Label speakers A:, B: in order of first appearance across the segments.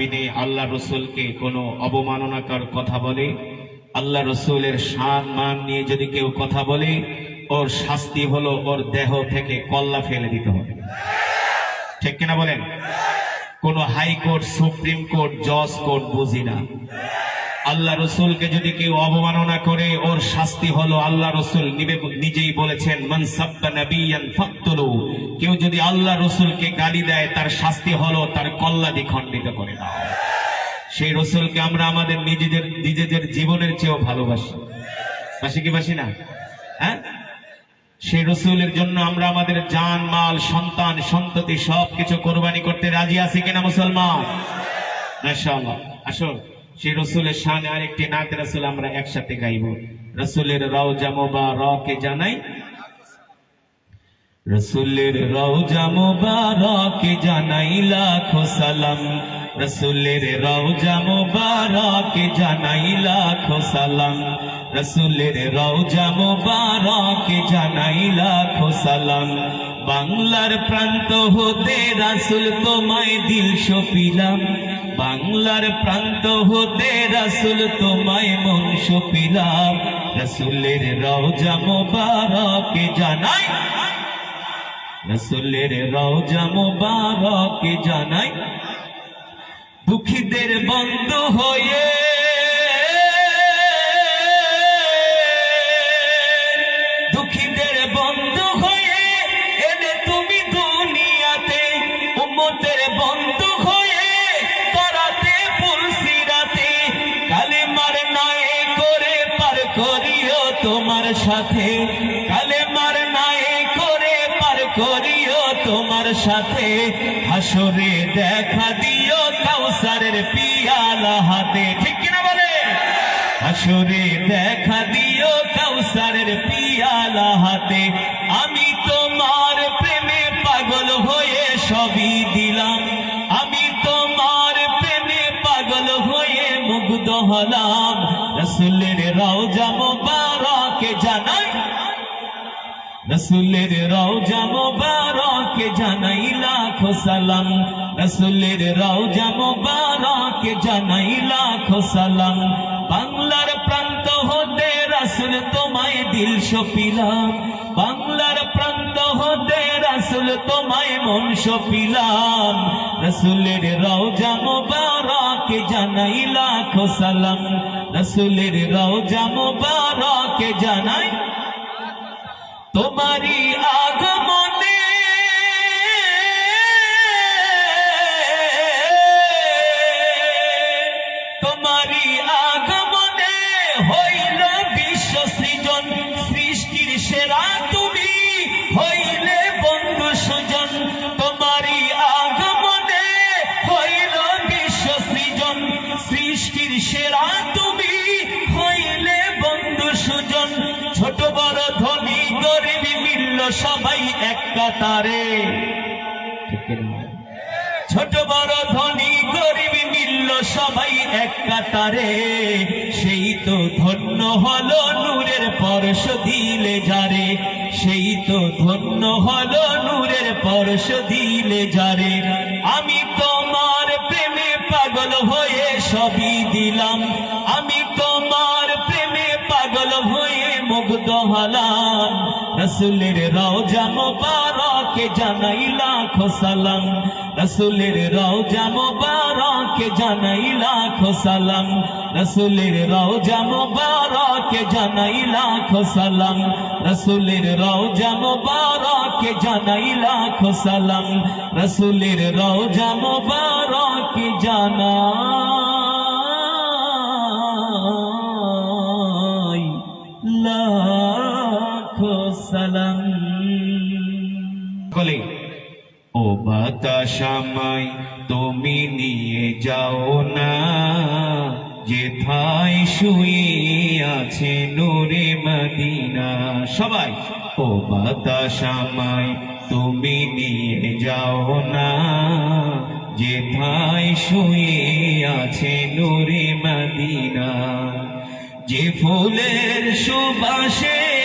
A: বিনে আল্লাহ রসুলকে কোনো অবমাননাকার কথা বলে, আল্লাহ রসুলের সান মান নিয়ে যদি কেউ কথা বলে, ওর শাস্তি হলো ওর দেহ থেকে কল্লা ফেলে দিতে হবে। ঠিক কিনা বলেন? কোন হাইকোর্ট, সুপ্রিম কোর্ট, জজ কোর্ট বুঝি না। আল্লাহ রসুলকে যদি কেউ অবমাননা করে, ওর শাস্তি হলো আল্লাহ রসুল নিজেই বলেছেন কেউ যদি আল্লাহ রসুলকে গালি দেয়, তার শাস্তি হলো তার কল্লাদি খণ্ডিত করে দাও। সেই রসুলকে আমরা আমাদের নিজেদের নিজেদের জীবনের চেয়েও ভালোবাসি। বাসি কি বাসি না? হ্যাঁ? সেই রসুলের জন্য আমরা আমাদের জান, মাল, সন্তান, সন্ততি সবকিছু কোরবানি করতে রাজি আছি কিনা মুসলমান? আসুন। সেই রসুলের শানে আরেকটি নাত রসুল আমরা একসাথে গাইব। রসুলের রাও জামো বা র মোবারকে জানাই। রসুলের রওজা মোবারকে জানাই লাখো সালাম। রসুলের রওজা মোবারকে জানাই লাখো সালাম। রসুলের রওজা মোবারকে জানাই লাখো সালাম। বাংলার প্রান্ত হতে রাসুল তোমায় দিল সপিলাম। বাংলার প্রান্ত হতে রাসুল তোমায় মন সপিলাম রসুলের রওজা মোবারকে জানাই। রসুলের রওজা মোবারকে জানাই। দুঃখীদের বন্ধ হয়ে দুঃখীদের তোমার সাথে। কালে মার নয় করে পার করিও তোমার সাথে। হাসরে দেখা দিও কাউসারের পিয়ালা হাতে। ঠিক কিনা বলে হাসরে দেখা দিও কাউসারের পিয়ালা হাতে। আমি তোমার প্রেমে পাগল হয়ে সবই দিলাম। আমি তোমার প্রেমে পাগল হয়ে মুগ্ধ হলাম। রসুলের রওজা মোবারকে জানাই। রসুলের রওজা মোবারকে জানাই লাখো সালাম। রসুলের রওজা মোবারকে জানাই লাখো সালাম। বাংলার প্রান্ত হতে রাসুল তোমায় দিল সপিলাম। বাংলার প্রান্ত হতে রাসুল তোমায় মন সপিলাম। রসুলের রওজা মোবারকে জানাই লাখো সালাম। রসুলের রওজা মুবারকে জানাই তোমারি আগমনে তোমারি আগমনে হইল সবাই এক কাতারে। ছোট, বড়, ধনী, গরিব মিলল সবাই এক কাতারে। সেই তো ধন্য হলো নূরের পরশ দিলে যারে। সেই তো ধন্য হলো নূরের পরশ দিলে যারে। আমি তোমার প্রেমে পাগল হয়ে সবই দিলাম। আমি তোমার প্রেমে পাগল হয়ে মুগ্ধ হলাম। রসুলের রওজা মোবারকে জানাই লাখো সালাম। রসুলের রওজা মোবারকে জানাই লাখো সালাম। রসুলের রওজা মোবারকে জানাই লাখো সালাম। রসুলের রওজা মোবারকে জানাই লাখো সালাম। রসুলের রওজা মোবারকে জানাই লাখো সালাম। বলে, ও বাতাসামাই তুমি নিয়ে যাও না। যেথায় শুয়ে আছে নূরে মদিনা। সবাই, ও বাতাসামাই তুমি নিয়ে যাও না। যেথায় শুয়ে আছে নূরে মদিনা। যে ফুলের সুবাসে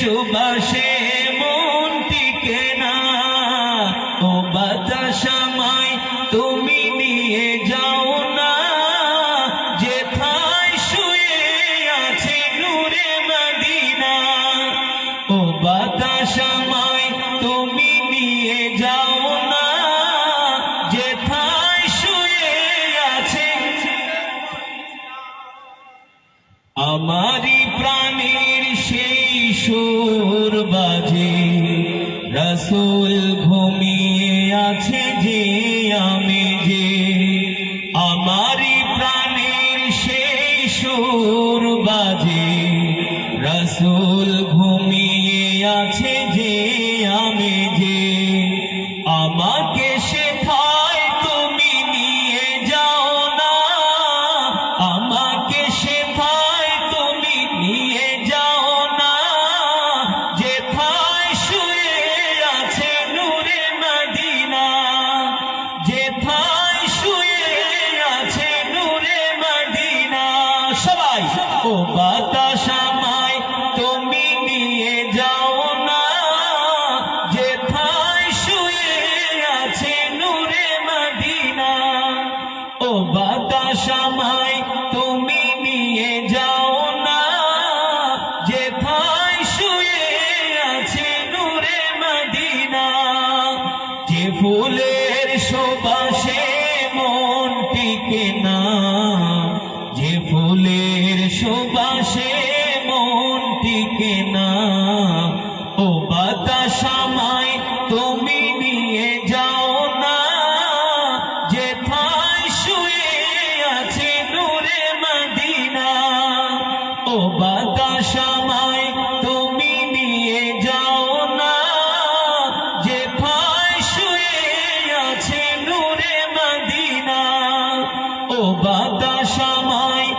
A: সুবাসে মন টিকে না বাতাসামাই তুমি রসুল ঘুমিয়ে আছে যে আমি যে। আমারি প্রাণের সেই সুর বাজে। রসুল ঘুমিয়ে আছে যে আমি যে। সুবাসে মন টিকে না। ও বাতাস আমায় তুমি নিয়ে যাও না। যে যেথায় শুয়ে আছে নূরে মদিনা। ও বাতাস আমায় তুমি নিয়ে যাও না। যে যেথায় শুয়ে আছে নূরে মদিনা। ও বাতাস আমায়